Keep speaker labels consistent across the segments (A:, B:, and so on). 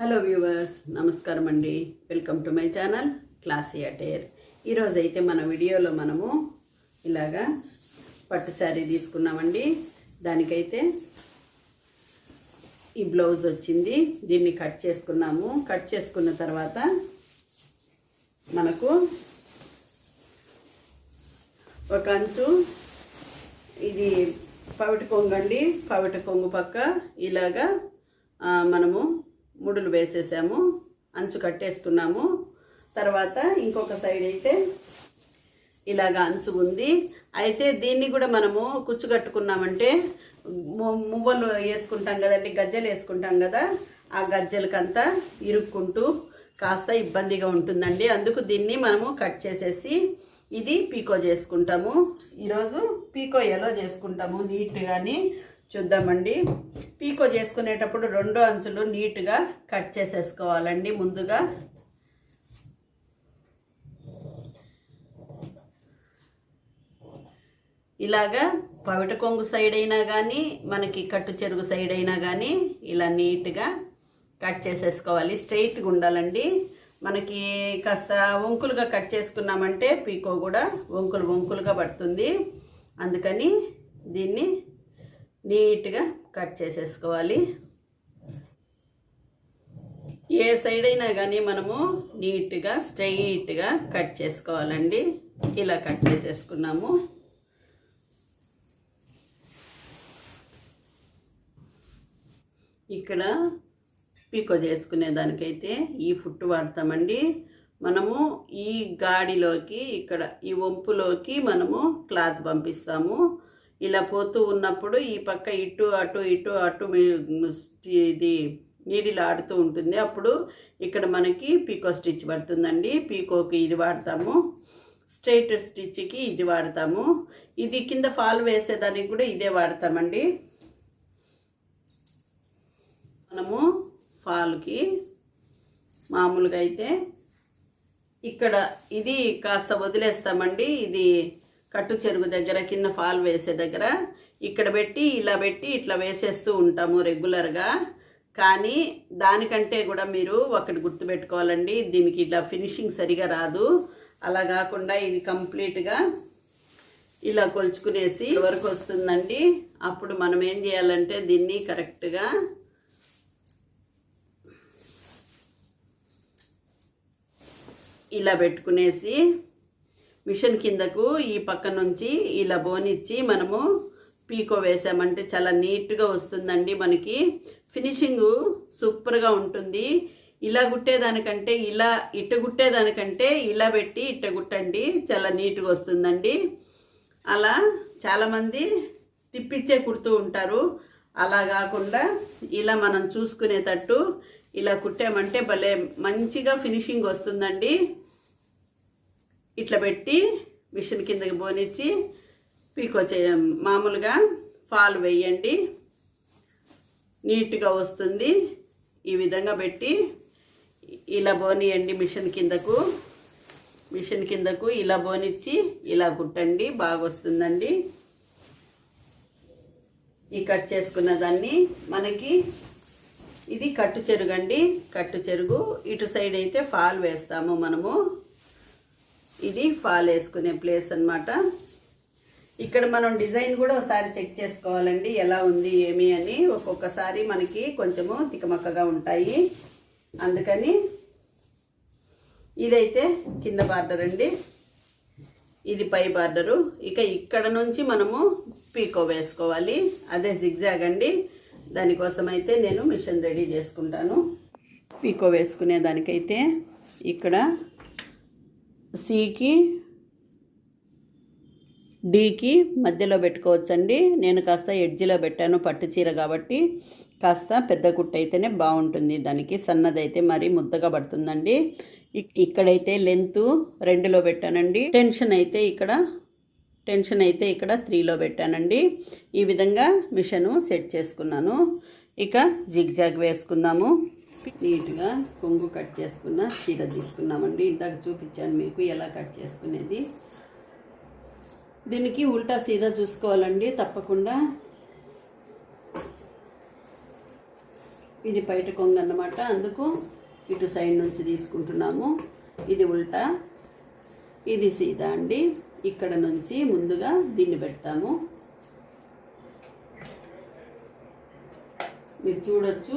A: Hello viewers నమస్కారం అండి. Welcome to my channel classy attire. ఈరోజు అయితే మన వీడియోలో మనము ఇలాగా పట్టు శారీ తీసుకున్నామండి. దానికైతే ఈ బ్లౌజ్ వచ్చింది. దీన్ని కట్ చేసుకున్నాము. కట్ చేసుకున్న తర్వాత మనకు ఒక అంచు ఇది పవిట కొంగు అండి. పవిట కొంగు పక్క ఇలాగా మనము ముడులు వేసేసాము అంచు కట్టేసుకున్నాము. తర్వాత ఇంకొక సైడ్ అయితే ఇలాగ అంచు ఉంది. అయితే దీన్ని కూడా మనము కుచ్చు కట్టుకున్నామంటే మువ్వలు వేసుకుంటాం కదండి గజ్జలు వేసుకుంటాం కదా ఆ గజ్జలకంతా ఇరుక్కుంటూ కాస్త ఇబ్బందిగా ఉంటుందండి. అందుకు దీన్ని మనము కట్ చేసేసి ఇది పీకో చేసుకుంటాము. ఈరోజు పీకో ఎలా చేసుకుంటాము నీట్గాని చూద్దామండి. పీకో చేసుకునేటప్పుడు రెండు అంచులు నీట్గా కట్ చేసేసుకోవాలండి ముందుగా. ఇలాగా పవిట కొంగు సైడ్ అయినా కానీ మనకి కట్టు చెరుగు సైడ్ అయినా కానీ ఇలా నీట్గా కట్ చేసేసుకోవాలి. స్ట్రైట్గా ఉండాలండి. మనకి కాస్త వంకులుగా కట్ చేసుకున్నామంటే పీకో కూడా వంకులు వంకులుగా పడుతుంది. అందుకని దీన్ని నీట్గా కట్ చేసేసుకోవాలి. ఏ సైడ్ అయినా కానీ మనము నీట్గా స్ట్రైట్గా కట్ చేసుకోవాలండి. ఇలా కట్ చేసేసుకున్నాము. ఇక్కడ పీకో చేసుకునే దానికైతే ఈ ఫుట్ వాడతామండి. మనము ఈ గాడిలోకి ఇక్కడ ఈ వంపులోకి మనము క్లాత్ పంపిస్తాము. ఇలా పోతూ ఉన్నప్పుడు ఈ పక్క ఇటు అటు ఇటు అటు ఇది నీడిలు ఆడుతూ ఉంటుంది. అప్పుడు ఇక్కడ మనకి పీకో స్టిచ్ పడుతుందండి. పీకోకి ఇది వాడతాము. స్ట్రైట్ స్టిచ్కి ఇది వాడతాము. ఇది కింద ఫాల్ వేసేదానికి కూడా ఇదే వాడతామండి. మనము ఫాల్కి మామూలుగా అయితే ఇక్కడ ఇది కాస్త వదిలేస్తామండి. ఇది కట్టు చెరుగు దగ్గర కింద ఫాల్ వేసే దగ్గర ఇక్కడ పెట్టి ఇలా పెట్టి ఇట్లా వేసేస్తూ ఉంటాము రెగ్యులర్గా. కానీ దానికంటే కూడా మీరు ఒకటి గుర్తుపెట్టుకోవాలండి దీనికి ఇట్లా ఫినిషింగ్ సరిగా రాదు. అలా కాకుండా ఇది కంప్లీట్గా ఇలా కొలుచుకునేసి వరకు వస్తుందండి. అప్పుడు మనం ఏం చేయాలంటే దీన్ని కరెక్ట్గా ఇలా పెట్టుకునేసి మిషన్ కిందకు ఈ పక్క నుంచి ఇలా బోనిచ్చి మనము పీకో వేసామంటే చాలా నీట్గా వస్తుందండి మనకి. ఫినిషింగ్ సూపర్గా ఉంటుంది. ఇలా కుట్టేదానికంటే ఇలా ఇట్ట కుట్టేదానికంటే ఇలా పెట్టి ఇట్ట కుట్టండి చాలా నీట్గా వస్తుందండి. అలా చాలామంది తిప్పిచ్చే కుడుతూ ఉంటారు. అలా కాకుండా ఇలా మనం చూసుకునేటట్టు ఇలా కుట్టామంటే భలే మంచిగా ఫినిషింగ్ వస్తుందండి. ఇట్లా పెట్టి మిషన్ కిందకి పోనిచ్చి పీకో చేయ మామూలుగా ఫాల్ వేయండి. నీట్గా వస్తుంది. ఈ విధంగా పెట్టి ఇలా బోనియండి మిషన్ కిందకు. మిషన్ కిందకు ఇలా బోనిచ్చి ఇలా కుట్టండి. బాగా వస్తుందండి. ఈ కట్ చేసుకున్న దాన్ని మనకి ఇది కట్టు చెరుగు అండి కట్టు చెరుగు. ఇటు సైడ్ అయితే ఫాల్ వేస్తాము మనము. ఇది ఫాల్ వేసుకునే ప్లేస్ అన్నమాట. ఇక్కడ మనం డిజైన్ కూడా ఒకసారి చెక్ చేసుకోవాలండి ఎలా ఉంది ఏమి అని. ఒక్కొక్కసారి మనకి కొంచెము తికమక్కగా ఉంటాయి. అందుకని ఇదైతే కింద బార్డర్ అండి. ఇది పై బార్డరు. ఇక ఇక్కడ నుంచి మనము పీకో వేసుకోవాలి. అదే జిగ్జాగ్ అండి. దానికోసం అయితే నేను మిషన్ రెడీ చేసుకుంటాను. పీకో వేసుకునే దానికైతే ఇక్కడ సికి డీకి మధ్యలో పెట్టుకోవచ్చండి. నేను కాస్త ఎడ్జిలో పెట్టాను పట్టు చీర కాబట్టి. కాస్త పెద్ద కుట్ట అయితేనే బాగుంటుంది. దానికి సన్నదైతే మరీ ముద్దగా పడుతుందండి. ఇక్కడైతే లెంత్ రెండులో పెట్టానండి. టెన్షన్ అయితే ఇక్కడ టెన్షన్ అయితే ఇక్కడ త్రీలో పెట్టానండి. ఈ విధంగా మిషను సెట్ చేసుకున్నాను. ఇక జిగ్జాగ్ వేసుకుందాము. నీట్గా కొంగు కట్ చేసుకున్న చీర తీసుకున్నామండి. ఇందాక చూపించాను మీకు ఎలా కట్ చేసుకునేది. దీనికి ఉల్టా సీదా చూసుకోవాలండి తప్పకుండా. ఇది బయట కొంగు అన్నమాట. అందుకు ఇటు సైడ్ నుంచి తీసుకుంటున్నాము. ఇది ఉల్టా ఇది సీదా అండి. ఇక్కడ నుంచి ముందుగా దీన్ని పెడతాము. మీరు చూడొచ్చు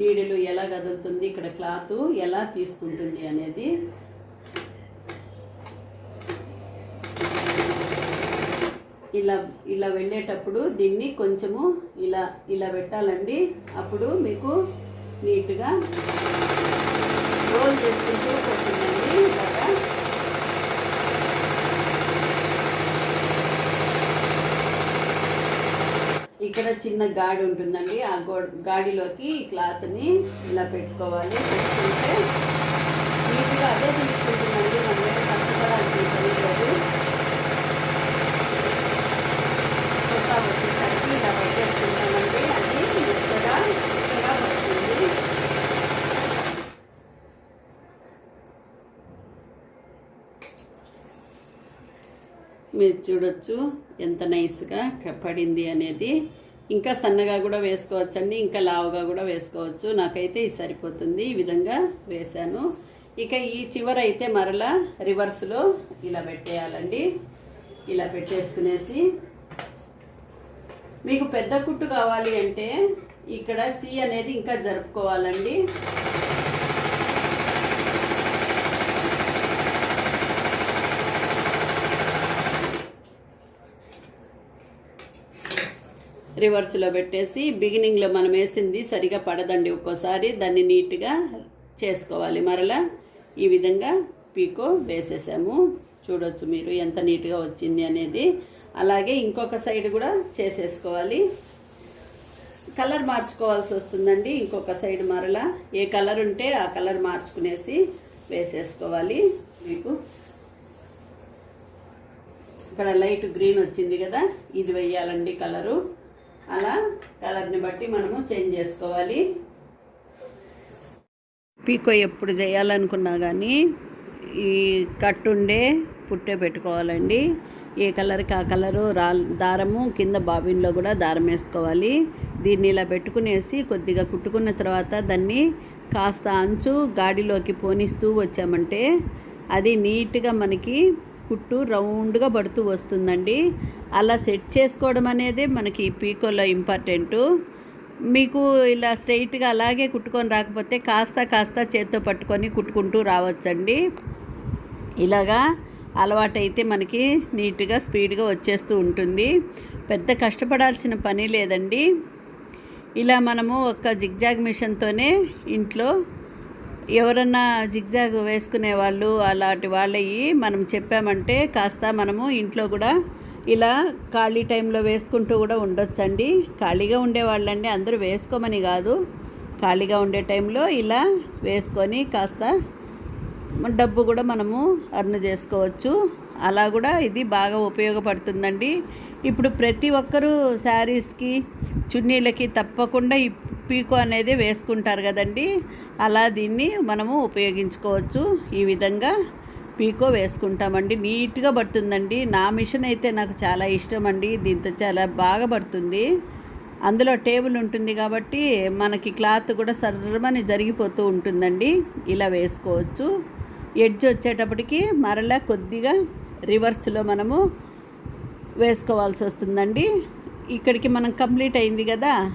A: నీడలు ఎలా కదులుతుంది ఇక్కడ క్లాత్ ఎలా తీసుకుంటుంది అనేది. ఇలా ఇలా వెళ్ళేటప్పుడు దీన్ని కొంచెము ఇలా ఇలా పెట్టాలండి. అప్పుడు మీకు నీట్గా రోల్ చేసుకుంటూ పోతుందండి ఇలాగా ఇక్కడ చిన్న గాడి ఉంటుందండి. ఆ గో గాడిలోకి క్లాత్ని ఇలా పెట్టుకోవాలి. పెట్టుకుంటే నీట్గా అదే తీసుకుంటుందండి మనం ఏం కష్టపడాల్సిన పని లేదు కొత్త వచ్చేసరికి ఇలా పెట్టేసుకుంటామండి అది మెత్తగా మెత్తగా పడుతుంది మీరు చూడొచ్చు ఎంత నైస్గా క- పడింది అనేది. ఇంకా సన్నగా కూడా వేసుకోవచ్చండి ఇంకా లావుగా కూడా వేసుకోవచ్చు. నాకైతే ఇది సరిపోతుంది ఈ విధంగా వేశాను. ఇక ఈ చివర అయితే మరలా రివర్స్లో ఇలా పెట్టేయాలండి. ఇలా పెట్టేసుకునేసి మీకు పెద్ద కుట్టు కావాలి అంటే ఇక్కడ సి అనేది ఇంకా జరుపుకోవాలండి. రివర్స్లో పెట్టేసి బిగినింగ్లో మనం వేసింది సరిగా పడదండి ఒక్కోసారి. దాన్ని నీట్గా చేసుకోవాలి. మరలా ఈ విధంగా పీకో వేసేసాము. చూడొచ్చు మీరు ఎంత నీట్గా వచ్చింది అనేది. అలాగే ఇంకొక సైడ్ కూడా చేసేసుకోవాలి. కలర్ మార్చుకోవాల్సి వస్తుందండి. ఇంకొక సైడ్ మరలా ఏ కలర్ ఉంటే ఆ కలర్ మార్చుకునేసి వేసేసుకోవాలి. మీకు ఇక్కడ లైట్ గ్రీన్ వచ్చింది కదా ఇది వెయ్యాలండి కలరు. అలా కలర్ని బట్టి మనము చేంజ్ చేసుకోవాలి. పీకో ఎప్పుడు చేయాలనుకున్నా కానీ ఈ కట్టుండే పుట్టే పెట్టుకోవాలండి. ఏ కలర్కి ఆ కలరు రా దారము కింద బాబిన్లో కూడా దారం వేసుకోవాలి. దీన్ని ఇలా పెట్టుకునేసి కొద్దిగా కుట్టుకున్న తర్వాత దాన్ని కాస్త అంచు గాడిలోకి పోనిస్తూ వచ్చామంటే అది నీట్గా మనకి కుట్టు రౌండ్గా పడుతూ వస్తుందండి. అలా సెట్ చేసుకోవడం అనేది మనకి ఈ పీకోలో ఇంపార్టెంటు. మీకు ఇలా స్ట్రైట్గా అలాగే కుట్టుకొని రాకపోతే కాస్త కాస్త చేత్తో పట్టుకొని కుట్టుకుంటూ రావచ్చండి. ఇలాగా అలవాటైతే మనకి నీట్గా స్పీడ్గా వచ్చేస్తూ ఉంటుంది. పెద్ద కష్టపడాల్సిన పని లేదండి. ఇలా మనము ఒక జిగ్జాగ్ మిషన్తోనే ఇంట్లో ఎవరన్నా జిగ్జాగ్ వేసుకునే వాళ్ళు అలాంటి వాళ్ళవి మనం చెప్పామంటే కాస్త మనము ఇంట్లో కూడా ఇలా ఖాళీ టైంలో వేసుకుంటూ కూడా ఉండొచ్చండి. ఖాళీగా ఉండేవాళ్ళండి అందరూ వేసుకోమని కాదు. ఖాళీగా ఉండే టైంలో ఇలా వేసుకొని కాస్త డబ్బు కూడా మనము అర్న్ చేసుకోవచ్చు. అలా కూడా ఇది బాగా ఉపయోగపడుతుందండి. ఇప్పుడు ప్రతి ఒక్కరూ శారీస్కి చున్నీలకి తప్పకుండా ఈ పీకో అనేది వేసుకుంటారు కదండి. అలా దీన్ని మనము ఉపయోగించుకోవచ్చు. ఈ విధంగా పీకో వేసుకుంటామండి. నీట్గా పడుతుందండి. నా మిషన్ అయితే నాకు చాలా ఇష్టం అండి దీంతో చాలా బాగా పడుతుంది. అందులో టేబుల్ ఉంటుంది కాబట్టి మనకి క్లాత్ కూడా సర్రమని జరిగిపోతూ ఉంటుందండి. ఇలా వేసుకోవచ్చు. ఎడ్జ్ వచ్చేటప్పటికి మరలా కొద్దిగా రివర్స్లో మనము వేసుకోవాల్సి వస్తుందండి. ఇక్కడికి మనం కంప్లీట్ అయింది కదా.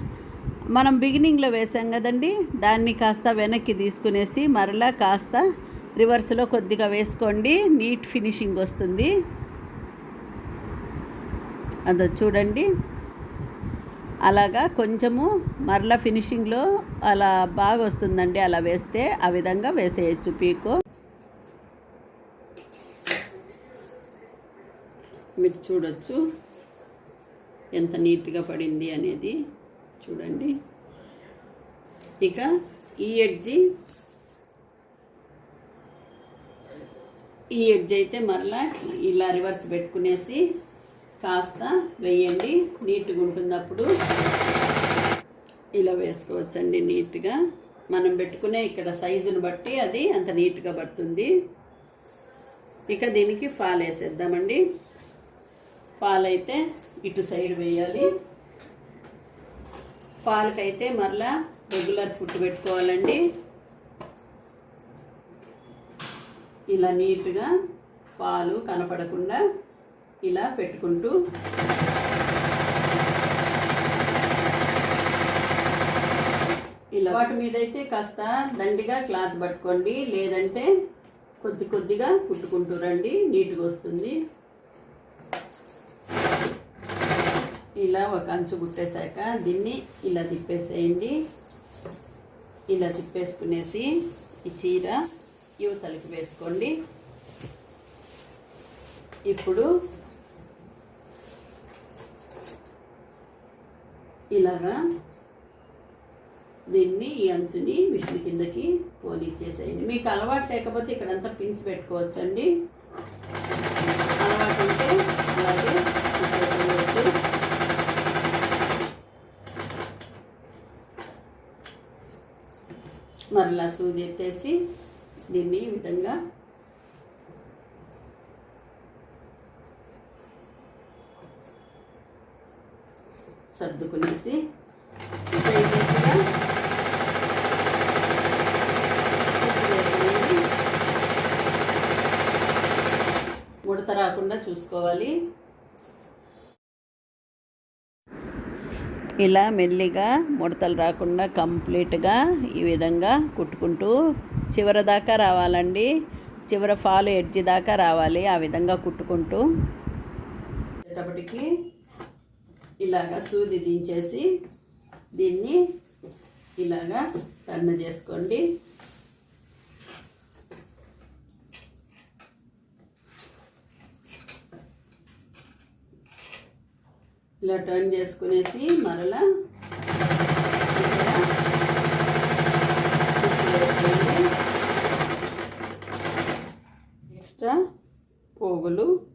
A: మనం బిగినింగ్లో వేసాం కదండి. దాన్ని కాస్త వెనక్కి తీసుకునేసి మరలా కాస్త రివర్స్లో కొద్దిగా వేసుకోండి. నీట్ ఫినిషింగ్ వస్తుంది. అదో చూడండి. అలాగా కొంచెము మరలా ఫినిషింగ్లో అలా బాగా వస్తుందండి. అలా వేస్తే ఆ విధంగా వేసేయచ్చు పీకు. మీరు చూడొచ్చు. ఎంత నీట్గా పడింది అనేది చూడండి. ఇక ఈ ఎడ్జి ఈ ఎడ్జ్ అయితే మరలా ఇలా రివర్స్ పెట్టుకునేసి కాస్త వేయండి. నీట్గా ఉంటుంది అప్పుడు ఇలా వేసుకోవచ్చండి నీట్గా. మనం పెట్టుకునే ఇక్కడ సైజుని బట్టి అది అంత నీట్గా పడుతుంది. ఇక దీనికి ఫాల్ వేసేద్దామండి. పాలైతే ఇటు సైడ్ వేయాలి. పాలకైతే మరలా రెగ్యులర్ ఫుడ్ పెట్టుకోవాలండి. ఇలా నీట్గా పాలు కనపడకుండా ఇలా పెట్టుకుంటూ ఇలా వాటి మీదైతే కాస్త దండిగా క్లాత్ పట్టుకోండి. లేదంటే కొద్ది కొద్దిగా కుట్టుకుంటూ రండి. నీట్గా వస్తుంది. ఇలా ఒక అంచు కుట్టేశాక దీన్ని ఇలా తిప్పేసేయండి. ఇలా తిప్పేసుకునేసి ఈ చీర యువతలకి వేసుకోండి. ఇప్పుడు ఇలాగా దీన్ని ఈ అంచుని మిషన్ కిందకి పోనిచ్చేసేయండి. మీకు అలవాటు లేకపోతే ఇక్కడంతా పిన్స్ పెట్టుకోవచ్చండి అలవాటు ఉంటే అలాగే కుట్టేసేయచ్చు మరలా సూది ఎత్తేసి దీన్ని ఈ విధంగా సర్దుకునేసి ముడత రాకుండా చూసుకోవాలి. ఇలా మెల్లిగా ముడతలు రాకుండా కంప్లీట్గా ఈ విధంగా కుట్టుకుంటూ చివరి దాకా రావాలండి. చివరి ఫాల్ ఎడ్జి దాకా రావాలి ఆ విధంగా కుట్టుకుంటూ. వచ్చేటప్పటికి ఇలాగా సూది దించేసి దీన్ని ఇలాగా టర్న్ చేసుకోండి. ఇలా టర్న్ చేసుకునేసి మరలా ఎక్స్ట్రా పోగులు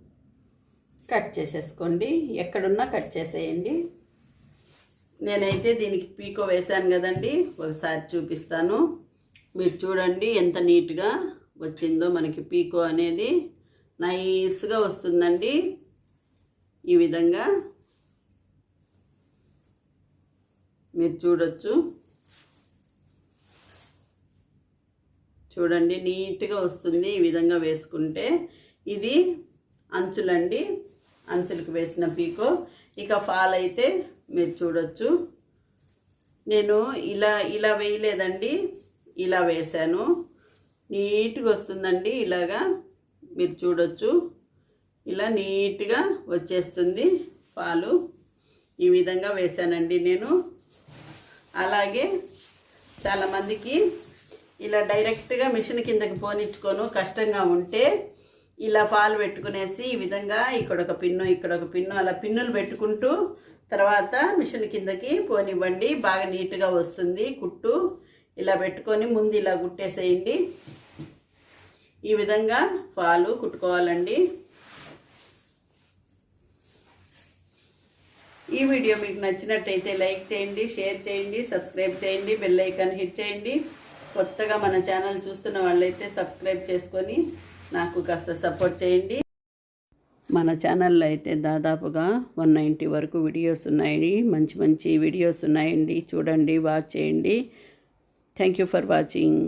A: కట్ చేసేసుకోండి. ఎక్కడున్నా కట్ చేసేయండి. నేనైతే దీనికి పీకో వేశాను కదండి. ఒకసారి చూపిస్తాను. మీరు చూడండి ఎంత నీట్గా వచ్చిందో మనకి పీకో అనేది. నైస్గా వస్తుందండి. ఈ విధంగా మీరు చూడొచ్చు. చూడండి నీట్గా వస్తుంది ఈ విధంగా వేసుకుంటే. ఇది అంచులండి. అంచులకు వేసిన పీకో. ఇక ఫాల్ అయితే మీరు చూడొచ్చు. నేను ఇలా ఇలా వేయలేదండి. ఇలా వేశాను. నీట్గా వస్తుందండి ఇలాగా. మీరు చూడొచ్చు. ఇలా నీట్గా వచ్చేస్తుంది పాలు ఈ విధంగా వేశానండి నేను. అలాగే చాలామందికి ఇలా డైరెక్ట్గా మిషన్ కిందకి పోనిచ్చుకోను కష్టంగా ఉంటే ఇలా పాలు పెట్టుకునేసి ఈ విధంగా ఇక్కడ ఒక పిన్ను ఇక్కడ ఒక పిన్ను అలా పిన్నులు పెట్టుకుంటూ తర్వాత మిషన్ కిందకి పోనివ్వండి బాగా నీట్గా వస్తుంది కుట్టు. ఇలా పెట్టుకొని ముందు ఇలా కుట్టేసేయండి. ఈ విధంగా పాలు కుట్టుకోవాలండి. ఈ వీడియో మీకు నచ్చినట్టయితే లైక్ చేయండి షేర్ చేయండి సబ్స్క్రైబ్ చేయండి బెల్ ఐకాన్ హిట్ చేయండి. కొత్తగా మన ఛానల్ చూస్తున్న వాళ్ళైతే సబ్స్క్రైబ్ చేసుకొని నాకు కాస్త సపోర్ట్ చేయండి. మన ఛానల్లో అయితే దాదాపుగా వన్ నైంటీ వరకు వీడియోస్ ఉన్నాయి మంచి మంచి వీడియోస్ ఉన్నాయండి. చూడండి వాచ్ చేయండి. Thank you for watching